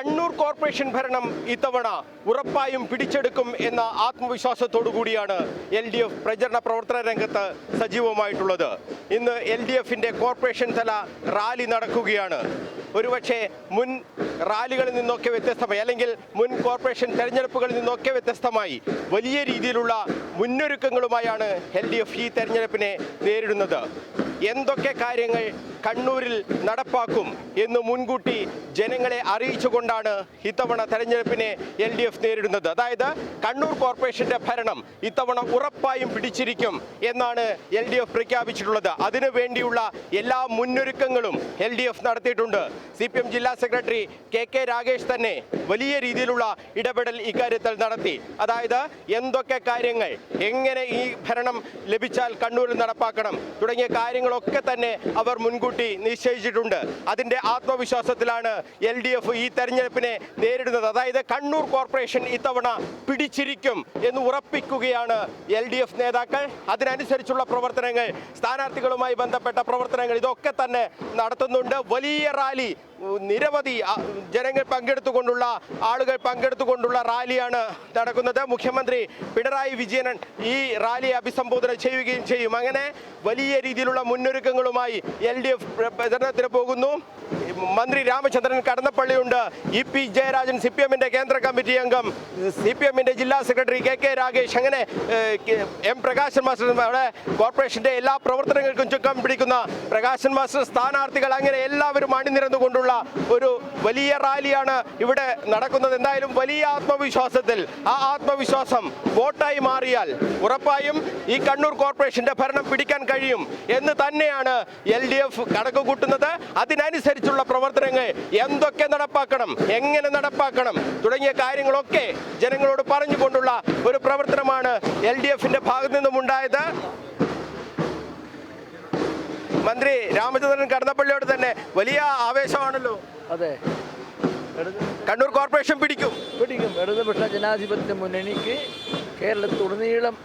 Kannur corporation ഭരണം ഇത്തവണ ഉറപ്പായും പിടിച്ചെടുക്കും എന്ന ആത്മവിശ്വാസത്തോടു കൂടിയാണ് എൽ ഡി എഫ് പ്രചരണ പ്രവർത്തന രംഗത്ത് സജീവമായിട്ടുള്ളത്. ഇന്ന് എൽ ഡി എഫിന്റെ കോർപ്പറേഷൻ തല റാലി നടക്കുകയാണ്. ഒരുപക്ഷെ മുൻ റാലികളിൽ നിന്നൊക്കെ വ്യത്യസ്തമായി അല്ലെങ്കിൽ മുൻ കോർപ്പറേഷൻ തെരഞ്ഞെടുപ്പുകളിൽ നിന്നൊക്കെ വ്യത്യസ്തമായി വലിയ രീതിയിലുള്ള മുന്നൊരുക്കങ്ങളുമായാണ് എൽ ഡി എഫ് ഈ തെരഞ്ഞെടുപ്പിനെ നേരിടുന്നത്. എന്തൊക്കെ കാര്യങ്ങൾ കണ്ണൂരിൽ നടപ്പാക്കും എന്ന് മുൻകൂട്ടി ജനങ്ങളെ അറിയിച്ചുകൊണ്ടാണ് ഇത്തവണ തെരഞ്ഞെടുപ്പിനെ എൽ ഡി എഫ് നേരിടുന്നത്. അതായത് കണ്ണൂർ കോർപ്പറേഷന്റെ ഭരണം ഇത്തവണ ഉറപ്പായും പിടിച്ചിരിക്കും എന്നാണ് എൽ ഡി എഫ് പ്രഖ്യാപിച്ചിട്ടുള്ളത്. അതിനു വേണ്ടിയുള്ള എല്ലാ മുന്നൊരുക്കങ്ങളും എൽ ഡി എഫ് നടത്തിയിട്ടുണ്ട്. സി പി എം ജില്ലാ സെക്രട്ടറി കെ കെ രാകേഷ് തന്നെ വലിയ രീതിയിലുള്ള ഇടപെടൽ ഇക്കാര്യത്തിൽ നടത്തി. അതായത് എന്തൊക്കെ കാര്യങ്ങൾ എങ്ങനെ ഈ ഭരണം ലഭിച്ചാൽ കണ്ണൂരിൽ നടപ്പാക്കണം തുടങ്ങിയ കാര്യങ്ങളൊക്കെ തന്നെ അവർ മുൻകൂട്ടി നിശ്ചയിച്ചിട്ടുണ്ട്. അതിന്റെ ആത്മവിശ്വാസത്തിലാണ് എൽ ഡി എഫ് ഈ തെരഞ്ഞെടുപ്പിനെ നേരിടുന്നത്. അതായത് കണ്ണൂർ കോർപ്പറേഷൻ ഇത്തവണ പിടിച്ചിരിക്കും എന്ന് ഉറപ്പിക്കുകയാണ് എൽ ഡി എഫ് നേതാക്കൾ. അതിനനുസരിച്ചുള്ള പ്രവർത്തനങ്ങൾ സ്ഥാനാർത്ഥികളുമായി ബന്ധപ്പെട്ട പ്രവർത്തനങ്ങൾ ഇതൊക്കെ തന്നെ നടത്തുന്നുണ്ട്. വലിയ റാലി നിരവധി ജനങ്ങൾ പങ്കെടുത്തുകൊണ്ടുള്ള ആളുകൾ പങ്കെടുത്തുകൊണ്ടുള്ള റാലിയാണ് നടക്കുന്നത്. മുഖ്യമന്ത്രി പിണറായി വിജയൻ ഈ റാലിയെ അഭിസംബോധന ചെയ്യുകയും ചെയ്യും. അങ്ങനെ വലിയ രീതിയിലുള്ള മുന്നൊരുക്കങ്ങളുമായി എൽ ഡി എഫ് പ്രചരണത്തിന് പോകുന്നു. മന്ത്രി Ramachandran കടന്നപ്പള്ളിയുണ്ട്. E P Jayarajan C P എമ്മിന്റെ കേന്ദ്ര കമ്മിറ്റി അംഗം. സി പി എമ്മിന്റെ ജില്ലാ സെക്രട്ടറി കെ കെ രാഗേഷ് അങ്ങനെ എം പ്രകാശൻ മാസ്റ്റർ അവിടെ കോർപ്പറേഷന്റെ എല്ലാ പ്രവർത്തനങ്ങൾക്കും ചുക്കം പിടിക്കുന്ന പ്രകാശൻ മാസ്റ്റർ സ്ഥാനാർത്ഥികൾ അങ്ങനെ എല്ലാവരും അണിനിരന്നുകൊണ്ടുള്ള ഒരു വലിയ റാലിയാണ് ഇവിടെ നടക്കുന്നത്. എന്തായാലും വലിയ ആത്മവിശ്വാസത്തിൽ ആ ആത്മവിശ്വാസം വോട്ടായി മാറിയാൽ ഉറപ്പായും ഈ കണ്ണൂർ കോർപ്പറേഷന്റെ ഭരണം പിടിക്കാൻ കഴിയും എന്ന് തന്നെയാണ് എൽ ഡി എഫ് കണക്ക് കൂട്ടുന്നത് അതിനനുസരിച്ചുള്ള പ്രവർത്തനങ്ങൾ എന്തൊക്കെ നടപ്പാക്കണം എങ്ങനെ നടപ്പാക്കണം തുടങ്ങിയ കാര്യങ്ങളൊക്കെ ജനങ്ങളോട് പറഞ്ഞുകൊണ്ടുള്ള ഒരു പ്രവർത്തനമാണ് എൽ ഡി എഫിന്റെ ഭാഗത്തു നിന്നും ഉണ്ടായത് മന്ത്രി രാമചന്ദ്രൻ കടന്നപ്പള്ളിയോട് തന്നെ വലിയ ആവേശമാണല്ലോ. അതെ. കണ്ണൂർ കോർപ്പറേഷൻ പിടിക്കും. പിടിക്കും. ഇടതുപക്ഷ ജനാധിപത്യ മുന്നണിക്ക് കേരളത്തിലുടനീളം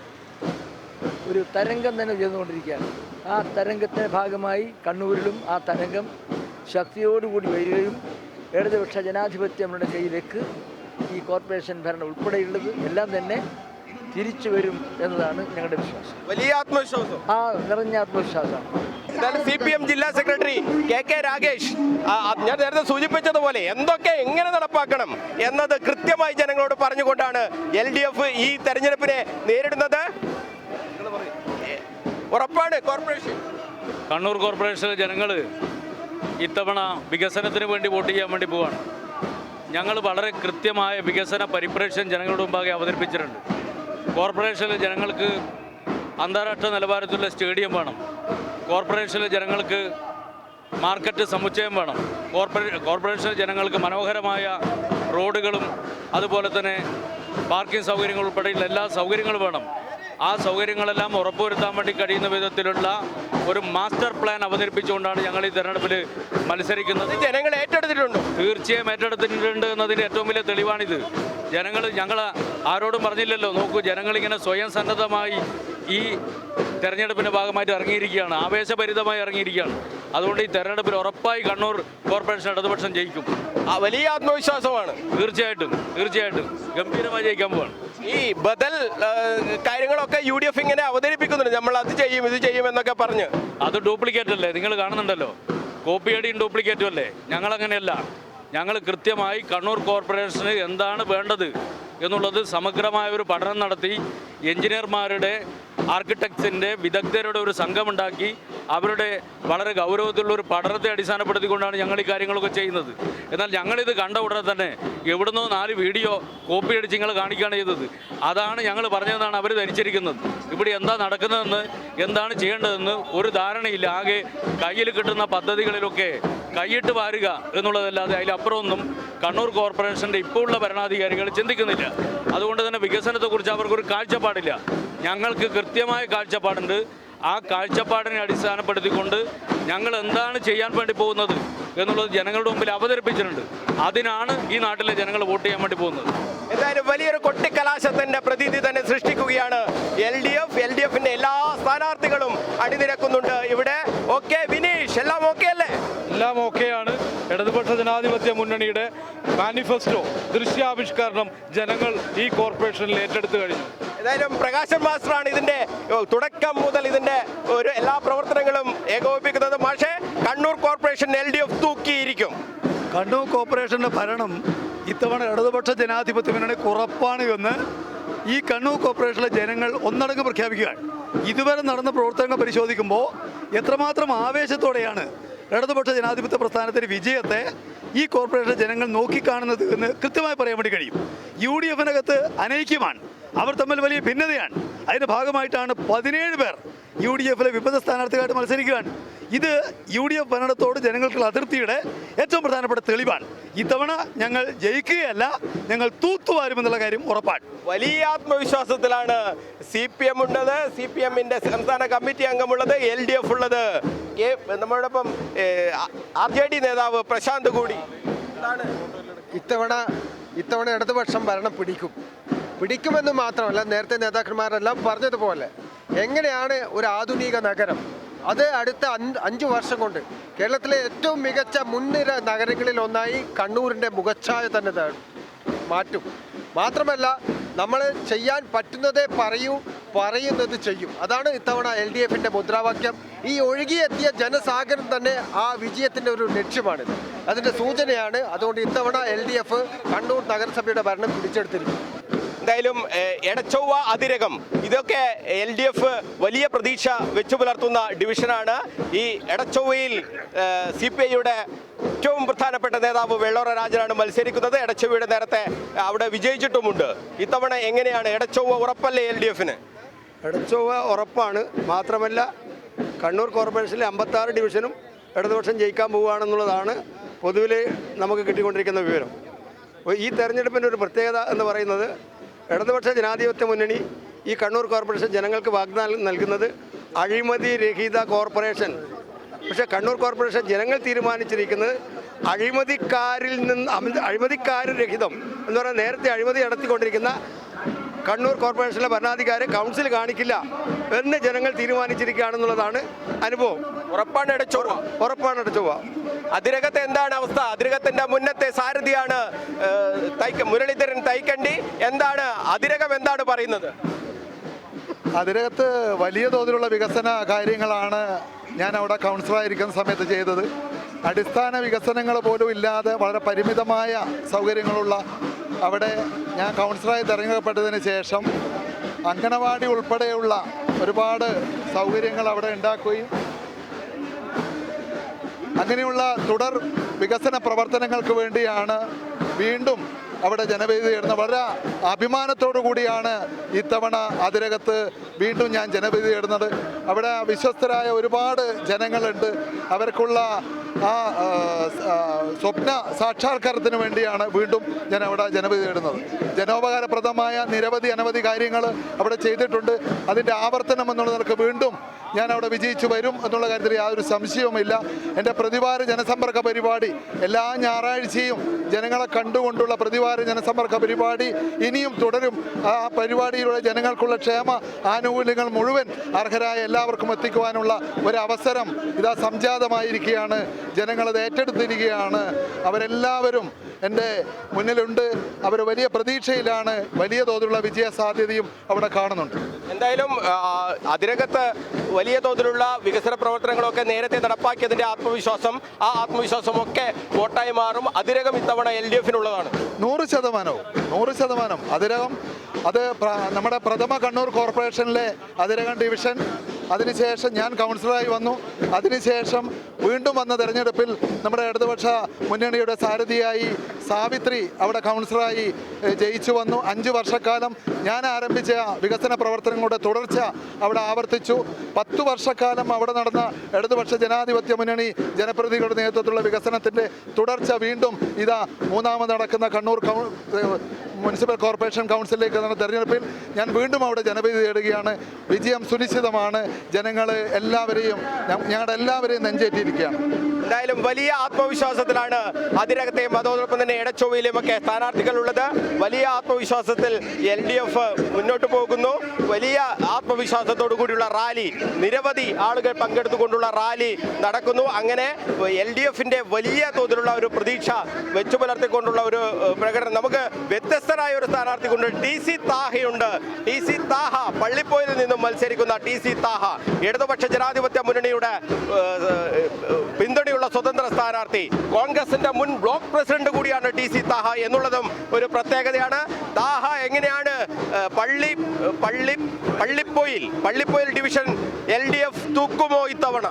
ഒരു തരംഗം തന്നെ ഉയർന്നുകൊണ്ടിരിക്കുകയാണ്. ആ തരംഗത്തിന്റെ ഭാഗമായി കണ്ണൂരിലും ആ തരംഗം ശക്തിയോടുകൂടി വരികയും ഇടതുപക്ഷ ജനാധിപത്യങ്ങളുടെ കയ്യിലേക്ക് ഈ കോർപ്പറേഷൻ ഭരണം ഉൾപ്പെടെയുള്ളത് എല്ലാം തന്നെ തിരിച്ചു വരും എന്നതാണ് ഞങ്ങളുടെ വിശ്വാസം. വലിയ ആത്മവിശ്വാസം. ആ നിറഞ്ഞ ആത്മവിശ്വാസമാണ്. എന്തായാലും സി പി എം ജില്ലാ സെക്രട്ടറി കെ കെ ആ, ഞാൻ നേരത്തെ സൂചിപ്പിച്ചതുപോലെ എന്തൊക്കെ എങ്ങനെ നടപ്പാക്കണം എന്നത് കൃത്യമായി ജനങ്ങളോട് പറഞ്ഞുകൊണ്ടാണ് എൽ ഡി എഫ് ഈ തെരഞ്ഞെടുപ്പിനെ നേരിടുന്നത്. ഉറപ്പാണ് കോർപ്പറേഷൻ. കണ്ണൂർ കോർപ്പറേഷനിലെ ജനങ്ങൾ ഇത്തവണ വികസനത്തിന് വേണ്ടി വോട്ട് ചെയ്യാൻ വേണ്ടി പോവാണ്. ഞങ്ങൾ വളരെ കൃത്യമായ വികസന പരിപ്രേക്ഷ്യം ജനങ്ങളുടെ മുമ്പാകെ അവതരിപ്പിച്ചിട്ടുണ്ട്. കോർപ്പറേഷനിലെ ജനങ്ങൾക്ക് അന്താരാഷ്ട്ര നിലവാരത്തിലുള്ള സ്റ്റേഡിയം വേണം. കോർപ്പറേഷനിലെ ജനങ്ങൾക്ക് മാർക്കറ്റ് സമുച്ചയം വേണം. കോർപ്പറേ കോർപ്പറേഷൻ ജനങ്ങൾക്ക് മനോഹരമായ റോഡുകളും അതുപോലെ തന്നെ പാർക്കിംഗ് സൗകര്യങ്ങൾ ഉൾപ്പെടെയുള്ള എല്ലാ സൗകര്യങ്ങളും വേണം. ആ സൗകര്യങ്ങളെല്ലാം ഉറപ്പുവരുത്താൻ വേണ്ടി കഴിയുന്ന വിധത്തിലുള്ള ഒരു മാസ്റ്റർ പ്ലാൻ അവതരിപ്പിച്ചുകൊണ്ടാണ് ഞങ്ങൾ ഈ തെരഞ്ഞെടുപ്പിൽ മത്സരിക്കുന്നത്. ജനങ്ങൾ ഏറ്റെടുത്തിട്ടുണ്ടോ. തീർച്ചയായും ഏറ്റെടുത്തിട്ടുണ്ട് എന്നതിന്റെ ഏറ്റവും വലിയ തെളിവാണിത്. ജനങ്ങൾ ഞങ്ങൾ ആരോടും പറഞ്ഞില്ലല്ലോ. നോക്കൂ ജനങ്ങളിങ്ങനെ സ്വയം സന്നദ്ധമായി ഈ തെരഞ്ഞെടുപ്പിന്റെ ഭാഗമായിട്ട് ഇറങ്ങിയിരിക്കുകയാണ്. ആവേശഭരിതമായി ഇറങ്ങിയിരിക്കുകയാണ്. അതുകൊണ്ട് ഈ തെരഞ്ഞെടുപ്പിൽ ഉറപ്പായി കണ്ണൂർ കോർപ്പറേഷൻ ഇടതുപക്ഷം ജയിക്കും. ആ, വലിയ ആത്മവിശ്വാസമാണ്. തീർച്ചയായിട്ടും തീർച്ചയായിട്ടും. ഗംഭീരമായി ജയിക്കാൻ പോവാണ്. ഈ ബദൽ കാര്യങ്ങളൊക്കെ യു ഡി എഫ് ഇങ്ങനെ അവതരിപ്പിക്കുന്നുണ്ട്. നമ്മൾ അത് ചെയ്യും ഇത് ചെയ്യും എന്നൊക്കെ പറഞ്ഞ്. അത് ഡ്യൂപ്ലിക്കേറ്റ് അല്ലേ? നിങ്ങൾ കാണുന്നുണ്ടല്ലോ. കോപ്പിയടിയും ഡ്യൂപ്ലിക്കേറ്റും അല്ലേ? ഞങ്ങളങ്ങനെയല്ല. ഞങ്ങൾ കൃത്യമായി കണ്ണൂർ കോർപ്പറേഷന് എന്താണ് വേണ്ടത്? എന്നുള്ളത് സമഗ്രമായ ഒരു പഠനം നടത്തി എഞ്ചിനീയർമാരുടെ ആർക്കിടെക്ട്സിന്റെ വിദഗ്ധരുടെ ഒരു സംഘമുണ്ടാക്കി അവരുടെ വളരെ ഗൗരവത്തിലുള്ള ഒരു പഠനത്തെ അടിസ്ഥാനപ്പെടുത്തിക്കൊണ്ടാണ് ഞങ്ങൾ ഈ കാര്യങ്ങളൊക്കെ ചെയ്യുന്നത്. എന്നാൽ ഞങ്ങളിത് കണ്ട ഉടനെ തന്നെ എവിടുന്നോ നാല് വീഡിയോ കോപ്പി അടിച്ച് നിങ്ങൾ കാണിക്കുകയാണ് ചെയ്തത്. അതാണ് ഞങ്ങൾ പറഞ്ഞതെന്നാണ് അവർ ധരിച്ചിരിക്കുന്നത്. ഇവിടെ എന്താ നടക്കുന്നതെന്ന് എന്താണ് ചെയ്യേണ്ടതെന്ന് ഒരു ധാരണയില്ല. ആകെ കയ്യിൽ കിട്ടുന്ന പദ്ധതികളിലൊക്കെ കൈയിട്ട് വാരുക എന്നുള്ളതല്ലാതെ അതിലപ്പുറമൊന്നും കണ്ണൂർ കോർപ്പറേഷന്റെ ഇപ്പോൾ ഉള്ള ഭരണാധികാരികൾ ചിന്തിക്കുന്നില്ല. അതുകൊണ്ട് തന്നെ വികസനത്തെക്കുറിച്ച് അവർക്കൊരു കാഴ്ചപ്പാടില്ല. ഞങ്ങൾക്ക് കൃത്യമായ കാഴ്ചപ്പാടുണ്ട്. ആ കാഴ്ചപ്പാടിനെ അടിസ്ഥാനപ്പെടുത്തിക്കൊണ്ട് ഞങ്ങൾ എന്താണ് ചെയ്യാൻ വേണ്ടി പോകുന്നത് എന്നുള്ളത് ജനങ്ങളുടെ മുമ്പിൽ അവതരിപ്പിച്ചിട്ടുണ്ട്. അതിനാണ് ഈ നാട്ടിലെ ജനങ്ങൾ വോട്ട് ചെയ്യാൻ വേണ്ടി പോകുന്നത്. എന്തായാലും വലിയൊരു കൊട്ടിക്കലാശത്തിന്റെ പ്രതീതി തന്നെ സൃഷ്ടിക്കുകയാണ് L D F. L D എഫിന്റെ എല്ലാ സ്ഥാനാർത്ഥികളും അണിനിരക്കുന്നുണ്ട്. ഇവിടെ ഓക്കെ വിനീഷ്. എല്ലാം ഓക്കെ അല്ലേ? എല്ലാം ഓക്കെയാണ്. ഇടതുപക്ഷ ജനാധിപത്യ മുന്നണിയുടെ മാനിഫെസ്റ്റോ ദൃശ്യാവിഷ്കരണം ജനങ്ങൾ ഈ കോർപ്പറേഷനിൽ ഏറ്റെടുത്തു കഴിഞ്ഞു. ഏതായാലും പ്രകാശൻ മാസ്റ്ററാണ് ഇതിന്റെ തുടക്കം മുതൽ ഇതിന്റെ ഒരു എല്ലാ പ്രവർത്തനങ്ങളും ഏകോപിപ്പിക്കുന്നത്. പക്ഷേ Kannur corporation L D F തൂക്കിയിരിക്കും. Kannur കോർപ്പറേഷന്റെ ഭരണം ഇത്തവണ ഇടതുപക്ഷ ജനാധിപത്യ മുന്നണി ഉറപ്പാണ് എന്ന് ഈ കണ്ണൂർ കോർപ്പറേഷനിലെ ജനങ്ങൾ ഒന്നടങ്കം പ്രഖ്യാപിക്കുകയാണ്. ഇതുവരെ നടന്ന പ്രവർത്തനങ്ങൾ പരിശോധിക്കുമ്പോൾ എത്രമാത്രം ആവേശത്തോടെയാണ് ഇടതുപക്ഷ ജനാധിപത്യ പ്രസ്ഥാനത്തിന്റെ വിജയത്തെ ഈ കോർപ്പറേഷൻ ജനങ്ങൾ നോക്കിക്കാണുന്നത് എന്ന് കൃത്യമായി പറയാൻ വേണ്ടി കഴിയും. U D എഫിനകത്ത് അനൈക്യമാണ്. അവർ തമ്മിൽ വലിയ ഭിന്നതയാണ്. അതിന്റെ ഭാഗമായിട്ടാണ് പതിനേഴ് പേർ യു ഡി എഫിലെ വിമത സ്ഥാനാർത്ഥികളായിട്ട് മത്സരിക്കുകയാണ് ഇത് യു ഡി എഫ് ഭരണത്തോട് ജനങ്ങൾക്കുള്ള അതിർത്തിയുടെ ഏറ്റവും പ്രധാനപ്പെട്ട തെളിവാണ്. ഇത്തവണ ഞങ്ങൾ ജയിക്കുകയല്ല ഞങ്ങൾ തൂത്തുവാരുമെന്നുള്ള കാര്യം ഉറപ്പാണ്. വലിയ ആത്മവിശ്വാസത്തിലാണ് സി പി എം ഉള്ളത്. സി പി എമ്മിന്റെ സംസ്ഥാന കമ്മിറ്റി അംഗമുള്ളത് എൽ ഡി എഫ് ഉള്ളത്. കെ- നമ്മളോടൊപ്പം ആർ ജെ ഡി നേതാവ് പ്രശാന്ത് കൂടി. ഇത്തവണ ഇത്തവണ ഇടതുപക്ഷം ഭരണം പിടിക്കും. പിടിക്കുമെന്ന് മാത്രമല്ല നേരത്തെ നേതാക്കന്മാരെല്ലാം പറഞ്ഞതുപോലെ എങ്ങനെയാണ് ഒരു ആധുനിക നഗരം? അത് അടുത്ത അഞ്ച് വർഷം കൊണ്ട് കേരളത്തിലെ ഏറ്റവും മികച്ച മുൻനിര നഗരങ്ങളിൽ ഒന്നായി കണ്ണൂരിന്റെ മുഖച്ഛായ തന്നെ മാറ്റും. മാത്രമല്ല നമ്മൾ ചെയ്യാൻ പറ്റുന്നതേ പറയൂ പറയുന്നത് ചെയ്യും. അതാണ് ഇത്തവണ എൽ ഡി എഫിന്റെ മുദ്രാവാക്യം. ഈ ഒഴുകിയെത്തിയ ജനസാഗരം തന്നെ ആ വിജയത്തിന്റെ ഒരു ലക്ഷ്യമാണിത്. അതിന്റെ സൂചനയാണ് അതുകൊണ്ട് ഇത്തവണ എൽ ഡി എഫ് കണ്ണൂർ നഗരസഭയുടെ ഭരണം പിടിച്ചെടുത്തിരിക്കും എന്തായാലും എടച്ചൊവ്വ അതിരകം. ഇതൊക്കെ എൽ ഡി എഫ് വലിയ പ്രതീക്ഷ വെച്ചു പുലർത്തുന്ന ഡിവിഷനാണ്. ഈ എടച്ചൊവ്വയിൽ സി പി ഐയുടെ ഏറ്റവും പ്രധാനപ്പെട്ട നേതാവ് വെള്ളോറ രാജനാണ് മത്സരിക്കുന്നത്. എടച്ചൊവ്വയുടെ നേരത്തെ അവിടെ വിജയിച്ചിട്ടുമുണ്ട്. ഇത്തവണ എങ്ങനെയാണ് എടച്ചൊവ്വ ഉറപ്പല്ലേ എൽ ഡി എഫിന് എടച്ചൊവ്വ ഉറപ്പാണ്. മാത്രമല്ല കണ്ണൂർ കോർപ്പറേഷനിലെ അമ്പത്താറ് ഡിവിഷനും ഇടതുപക്ഷം ജയിക്കാൻ പോവുകയാണെന്നുള്ളതാണ് പൊതുവിൽ നമുക്ക് കിട്ടിക്കൊണ്ടിരിക്കുന്ന വിവരം. ഈ തെരഞ്ഞെടുപ്പിന്റെ ഒരു പ്രത്യേകത എന്ന് പറയുന്നത് ഇടതുപക്ഷ ജനാധിപത്യ മുന്നണി ഈ കണ്ണൂർ കോർപ്പറേഷൻ ജനങ്ങൾക്ക് വാഗ്ദാനം നൽകുന്നത് അഴിമതി രഹിത കോർപ്പറേഷൻ. പക്ഷേ കണ്ണൂർ കോർപ്പറേഷൻ ജനങ്ങൾ തീരുമാനിച്ചിരിക്കുന്നത് അഴിമതിക്കാരിൽ നിന്ന് അഴിമതിക്കാരരഹിതം രഹിതം എന്ന് പറഞ്ഞാൽ നേരത്തെ അഴിമതി നടത്തിക്കൊണ്ടിരിക്കുന്ന കണ്ണൂർ കോർപ്പറേഷനിലെ ഭരണാധികാരി കൗൺസിൽ കാണിക്കില്ല എന്ന് ജനങ്ങൾ തീരുമാനിച്ചിരിക്കുകയാണെന്നുള്ളതാണ് അനുഭവം. ഉറപ്പാണ് എടച്ചൊവ്വ ഉറപ്പാണ് അടച്ചുപോവുക അതിരകത്തെ എന്താണ് അവസ്ഥ? അതിരകത്തിന്റെ മുന്നത്തെ സാരഥിയാണ് മുരളീധരൻ തൈക്കണ്ടി. എന്താണ്? അതിരകം എന്താണ് പറയുന്നത്? അതിനകത്ത് വലിയ തോതിലുള്ള വികസന കാര്യങ്ങളാണ് ഞാൻ അവിടെ കൗൺസിലറായിരിക്കുന്ന സമയത്ത് ചെയ്തത്. അടിസ്ഥാന വികസനങ്ങൾ പോലും ഇല്ലാതെ വളരെ പരിമിതമായ സൗകര്യങ്ങളുള്ള അവിടെ ഞാൻ കൗൺസിലറായി തിരഞ്ഞെടുക്കപ്പെട്ടതിന് ശേഷം അങ്കണവാടി ഉൾപ്പെടെയുള്ള ഒരുപാട് സൗകര്യങ്ങൾ അവിടെ ഉണ്ടാക്കുകയും അങ്ങനെയുള്ള തുടർ വികസന പ്രവർത്തനങ്ങൾക്ക് വേണ്ടിയാണ് വീണ്ടും അവിടെ ജനവേദി നേടുന്ന വളരെ അഭിമാനത്തോടു കൂടിയാണ് ഇത്തവണ അതിരകത്ത് വീണ്ടും ഞാൻ ജനവേദി നേടുന്നത് അവിടെ വിശ്വസ്തരായ ഒരുപാട് ജനങ്ങളുണ്ട്. അവർക്കുള്ള ആ സ്വപ്ന സാക്ഷാത്കാരത്തിന് വേണ്ടിയാണ് വീണ്ടും ഞാൻ അവിടെ ജനവിധി തേടുന്നത് ജനോപകാരപ്രദമായ നിരവധി അനവധി കാര്യങ്ങൾ അവിടെ ചെയ്തിട്ടുണ്ട്. അതിന്റെ ആവർത്തനം എന്നുള്ള നിലയ്ക്ക് വീണ്ടും ഞാൻ അവിടെ വിജയിച്ചു വരും എന്നുള്ള കാര്യത്തിൽ യാതൊരു സംശയവുമില്ല. എന്റെ പ്രതിവാര ജനസമ്പർക്ക പരിപാടി എല്ലാ ഞായറാഴ്ചയും ജനങ്ങളെ കണ്ടുകൊണ്ടുള്ള പ്രതിവാര ജനസമ്പർക്ക പരിപാടി ഇനിയും തുടരും. ആ പരിപാടിയിലൂടെ ജനങ്ങൾക്കുള്ള ക്ഷേമ ആനുകൂല്യങ്ങൾ മുഴുവൻ അർഹരായ എല്ലാവർക്കും എത്തിക്കുവാനുള്ള ഒരു അവസരം ഇതാ സംജാതമായിരിക്കുകയാണ്. ജനങ്ങളത് ഏറ്റെടുത്തിരിക്കുകയാണ്. അവരെല്ലാവരും എന്റെ മുന്നിലുണ്ട്. അവർ വലിയ പ്രതീക്ഷയിലാണ് വലിയ തോതിലുള്ള വിജയ സാധ്യതയും അവിടെ കാണുന്നുണ്ട്. എന്തായാലും അതിരകത്ത് വലിയ തോതിലുള്ള വികസന പ്രവർത്തനങ്ങളൊക്കെ നേരത്തെ നടപ്പാക്കിയതിന്റെ ആത്മവിശ്വാസം ആ ആത്മവിശ്വാസം ഒക്കെ വോട്ടായി മാറും. അതിരകം ഇത്തവണ എൽ ഡി എഫിനുള്ളതാണ്. നൂറ് ശതമാനവും നൂറ് ശതമാനം. അതിരകം അത് നമ്മുടെ പ്രഥമ കണ്ണൂർ കോർപ്പറേഷനിലെ അതിരകം ഡിവിഷൻ. അതിനുശേഷം ഞാൻ കൗൺസിലറായി വന്നു. അതിനുശേഷം വീണ്ടും വന്ന തെരഞ്ഞെടുപ്പിൽ നമ്മുടെ ഇടതുപക്ഷ മുന്നണിയുടെ സാരഥിയായി സാവിത്രി അവിടെ കൗൺസിലറായി ജയിച്ചു വന്നു. അഞ്ച് വർഷക്കാലം ഞാൻ ആരംഭിച്ച വികസന പ്രവർത്തനങ്ങളുടെ തുടർച്ച അവിടെ ആവർത്തിച്ചു. പത്തു വർഷക്കാലം അവിടെ നടന്ന ഇടതുപക്ഷ ജനാധിപത്യ മുന്നണി ജനപ്രതിനിധികളുടെ നേതൃത്വത്തിലുള്ള വികസനത്തിന്റെ തുടർച്ച വീണ്ടും ഇതാ മൂന്നാമത് നടക്കുന്ന കണ്ണൂർ കൗ മുനിസിപ്പൽ കോർപ്പറേഷൻ കൗൺസിലിലേക്ക് നടന്ന തെരഞ്ഞെടുപ്പിൽ ഞാൻ വീണ്ടും അവിടെ ജനവിധി തേടുകയാണ്. വിജയം സുനിശ്ചിതമാണ്. ജനങ്ങൾ എല്ലാവരെയും ഞങ്ങളുടെ എല്ലാവരെയും നെഞ്ചേറ്റിയിരിക്കുകയാണ് എന്തായാലും വലിയ ആത്മവിശ്വാസത്തിലാണ് അതിരകത്തെയും അതോടൊപ്പം തന്നെ ഇടച്ചൊവ്വയിലും ഒക്കെ സ്ഥാനാർത്ഥികൾ ഉള്ളത് വലിയ ആത്മവിശ്വാസത്തിൽ എൽ ഡി എഫ് മുന്നോട്ട് പോകുന്നു. വലിയ ആത്മവിശ്വാസത്തോടു കൂടിയുള്ള റാലി നിരവധി ആളുകൾ പങ്കെടുത്തുകൊണ്ടുള്ള റാലി നടക്കുന്നു. അങ്ങനെ എൽ ഡി എഫിന്റെ വലിയ തോതിലുള്ള ഒരു പ്രതീക്ഷ വെച്ചു പുലർത്തിക്കൊണ്ടുള്ള ഒരു പ്രകടനം. നമുക്ക് വ്യത്യസ്തരായ ഒരു സ്ഥാനാർത്ഥി കൊണ്ട് ടി സി താഹയുണ്ട്. ടി സി താഹ പള്ളിപ്പോയിൽ നിന്നും മത്സരിക്കുന്ന ടി സി താഹ ഇടതുപക്ഷ ജനാധിപത്യ മുന്നണിയുടെ പിന്തുണയുള്ള സ്വതന്ത്ര സ്ഥാനാർത്ഥി. കോൺഗ്രസിന്റെ മുൻ ബ്ലോക്ക് പ്രസിഡന്റ് കൂടിയാണ് ടി സി താഹ എന്നുള്ളതും ഒരു പ്രത്യേകതയാണ്. താഹ എങ്ങനെയാണ് Palli Palli Pallippoyil Pallippoyil division L D F തൂക്കുമോ ഇത്തവണ?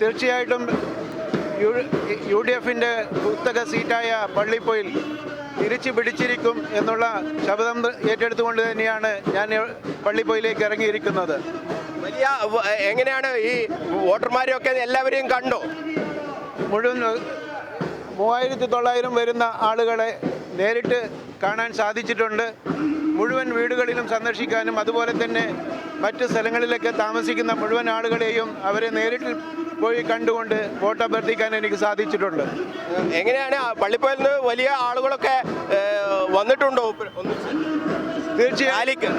തീർച്ചയായിട്ടും യു ഡി എഫിന്റെ പുസ്തക സീറ്റായ പള്ളിപ്പോയിൽ തിരിച്ചു പിടിച്ചിരിക്കും എന്നുള്ള ശബ്ദം ഏറ്റെടുത്തുകൊണ്ട് തന്നെയാണ് ഞാൻ പള്ളിപ്പോയിലേക്ക് ഇറങ്ങിയിരിക്കുന്നത്. വലിയ എങ്ങനെയാണ് ഈ വോട്ടർമാരെയൊക്കെ എല്ലാവരെയും കണ്ടു? മുഴുവൻ മൂവായിരത്തി തൊള്ളായിരം വരുന്ന ആളുകളെ നേരിട്ട് കാണാൻ സാധിച്ചിട്ടുണ്ട്. മുഴുവൻ വീടുകളിലും സന്ദർശിക്കാനും അതുപോലെ തന്നെ മറ്റ് സ്ഥലങ്ങളിലൊക്കെ താമസിക്കുന്ന മുഴുവൻ ആളുകളെയും അവരെ നേരിട്ട് പോയി കണ്ടുകൊണ്ട് വോട്ട് അഭ്യർത്ഥിക്കാൻ എനിക്ക് സാധിച്ചിട്ടുണ്ട്. എങ്ങനെയാണ് പള്ളിപ്പോയിൽ നിന്ന് വലിയ ആളുകളൊക്കെ വന്നിട്ടുണ്ടോ? തീർച്ചയായും.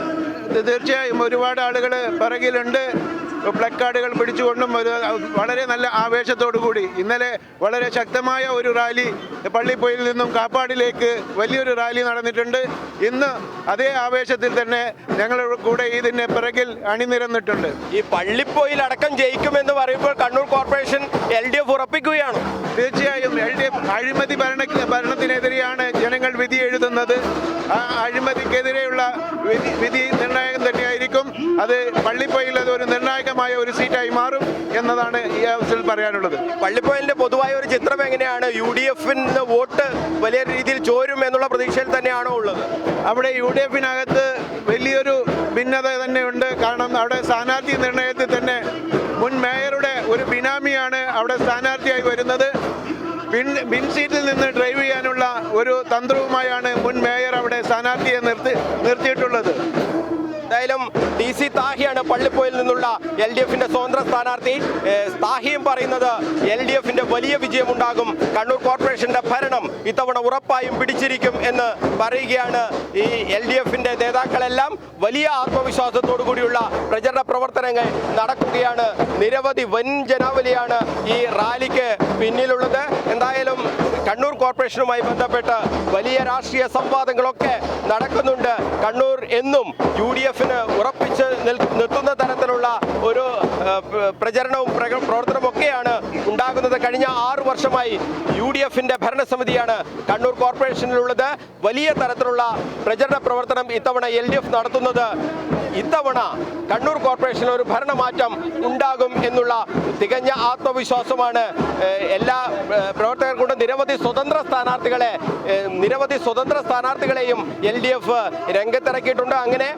തീർച്ചയായും ഒരുപാട് ആളുകൾ പിറകിലുണ്ട്. പ്ലക്കാർഡുകൾ പിടിച്ചുകൊണ്ടും ഒരു വളരെ നല്ല ആവേശത്തോടു കൂടി ഇന്നലെ വളരെ ശക്തമായ ഒരു റാലി പള്ളിപ്പൊയിൽ നിന്നും കാപ്പാടിലേക്ക് വലിയൊരു റാലി നടന്നിട്ടുണ്ട്. ഇന്ന് അതേ ആവേശത്തിൽ തന്നെ ഞങ്ങളുടെ കൂടെ ഇതിന് പിറകിൽ അണിനിരന്നിട്ടുണ്ട്. ഈ പള്ളിപ്പൊയിൽ അടക്കം ജയിക്കുമെന്ന് പറയുമ്പോൾ Kannur corporation L D F ഉറപ്പിക്കുകയാണ്. തീർച്ചയായും എൽ ഡി എഫ് അഴിമതി ഭരണ ഭരണത്തിനെതിരെയാണ് ജനങ്ങൾ വിധി എഴുതുന്നത്. ആ അഴിമതിക്കെതിരെയുള്ള വിധി വിധി നിർണായകം തന്നെയായിരിക്കും. അത് പള്ളിപ്പൊയിൽ അത് ഒരു നിർണായകമായ ഒരു സീറ്റായി മാറും എന്നതാണ് ഈ അവസരത്തിൽ പറയാനുള്ളത്. പള്ളിപ്പോയിലിന്റെ പൊതുവായ ഒരു ചിത്രം എങ്ങനെയാണ് യു ഡി എഫിന് വോട്ട് വലിയ രീതിയിൽ ചോരും എന്നുള്ള പ്രതീക്ഷയിൽ തന്നെയാണോ ഉള്ളത്? അവിടെ യു ഡി എഫിനകത്ത് വലിയൊരു ഭിന്നത തന്നെയുണ്ട്. കാരണം അവിടെ സ്ഥാനാർത്ഥി നിർണയത്തിൽ തന്നെ മുൻ മേയറുടെ ഒരു ബിനാമിയാണ് അവിടെ സ്ഥാനാർത്ഥിയായി വരുന്നത്. പിൻ പിൻ സീറ്റിൽ നിന്ന് ഡ്രൈവ് ചെയ്യാനുള്ള ഒരു തന്ത്രവുമായാണ് മുൻ മേയർ അവിടെ സ്ഥാനാർത്ഥിയെ നിർത്തി നിർത്തിയിട്ടുള്ളത്. എന്തായാലും ഡി സി താഹിയാണ് പള്ളിപ്പോയിൽ നിന്നുള്ള എൽ ഡി എഫിന്റെ സ്വതന്ത്ര സ്ഥാനാർത്ഥി. താഹിയും പറയുന്നത് എൽ ഡി എഫിന്റെ വലിയ വിജയമുണ്ടാകും. കണ്ണൂർ കോർപ്പറേഷന്റെ ഭരണം ഇത്തവണ ഉറപ്പായും പിടിച്ചിരിക്കും എന്ന് പറയുകയാണ് ഈ എൽ ഡി എഫിന്റെ നേതാക്കളെല്ലാം. വലിയ ആത്മവിശ്വാസത്തോടു കൂടിയുള്ള പ്രചരണ പ്രവർത്തനങ്ങൾ നടക്കുകയാണ്. നിരവധി വൻ ജനാവലിയാണ് ഈ റാലിക്ക് പിന്നിലുള്ളത്. എന്തായാലും കണ്ണൂർ കോർപ്പറേഷനുമായി ബന്ധപ്പെട്ട് വലിയ രാഷ്ട്രീയ സംവാദങ്ങളൊക്കെ നടക്കുന്നുണ്ട്. കണ്ണൂർ എന്നും യു ഡി എഫിന് ഉറപ്പിച്ച് നിർത്തുന്ന തരത്തിലുള്ള ഒരു പ്രചരണവും പ്രവർത്തനവും ഒക്കെയാണ് ഉണ്ടാകുന്നത്. കഴിഞ്ഞ ആറു വർഷമായി യു ഡി എഫിന്റെ ഭരണസമിതിയാണ് കണ്ണൂർ കോർപ്പറേഷനിലുള്ളത്. വലിയ തരത്തിലുള്ള പ്രചരണ പ്രവർത്തനം ഇത്തവണ എൽ ഡി എഫ് നടത്തുന്നത്. ഇത്തവണ കണ്ണൂർ കോർപ്പറേഷനിൽ ഒരു ഭരണമാറ്റം ഉണ്ടാകും എന്നുള്ള തികഞ്ഞ ആത്മവിശ്വാസമാണ് എല്ലാ പ്രവർത്തകർക്കൊണ്ട് നിരവധി സ്വതന്ത്ര സ്ഥാനാർത്ഥികളെ നിരവധി സ്വതന്ത്ര സ്ഥാനാർത്ഥികളെയും എൽ ഡി എഫ് രംഗത്തിറക്കിയിട്ടുണ്ട്. അങ്ങനെ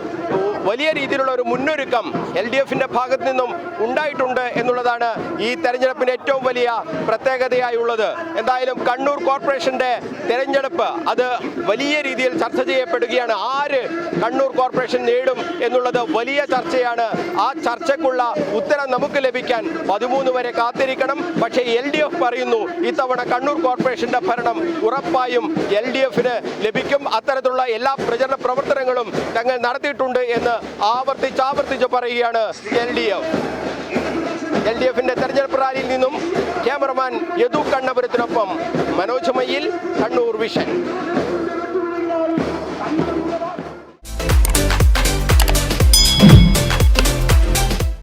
വലിയ രീതിയിലുള്ള ഒരു മുന്നൊരുക്കം എൽ ഡി എഫിന്റെ ഭാഗത്ത് നിന്നും ഉണ്ടായിട്ടുണ്ട് എന്നുള്ളതാണ് ഈ തെരഞ്ഞെടുപ്പിന്റെ ഏറ്റവും വലിയ പ്രത്യേകതയായുള്ളത്. എന്തായാലും കണ്ണൂർ കോർപ്പറേഷന്റെ തെരഞ്ഞെടുപ്പ് അത് വലിയ രീതിയിൽ ചർച്ച ചെയ്യപ്പെടുകയാണ്. ആര് കണ്ണൂർ കോർപ്പറേഷൻ നേടും എന്നുള്ളത് വലിയ ചർച്ചയാണ്. ആ ചർച്ചക്കുള്ള ഉത്തരം നമുക്ക് ലഭിക്കാൻ പതിമൂന്ന് വരെ കാത്തിരിക്കണം. പക്ഷേ എൽ ഡി എഫ് പറയുന്നു ഇത്തവണ കണ്ണൂർ കോർപ്പറേഷന്റെ ഭരണം ഉറപ്പായും എൽ ഡി എഫിന് ലഭിക്കും. അത്തരത്തിലുള്ള എല്ലാ പ്രചരണ പ്രവർത്തനങ്ങളും തങ്ങൾ നടത്തിയിട്ടുണ്ട് എന്ന് ആവർത്തിച്ചാവർത്തിച്ച് ആവർത്തിച്ച് പറയുകയാണ് L D F. L D എഫിന്റെ തെരഞ്ഞെടുപ്പ് റാലിയിൽ നിന്നും ക്യാമറമാൻ യദു കണ്ണപുരത്തിനൊപ്പം മനോജ് മയ്യിൽ കണ്ണൂർ വിഷൻ.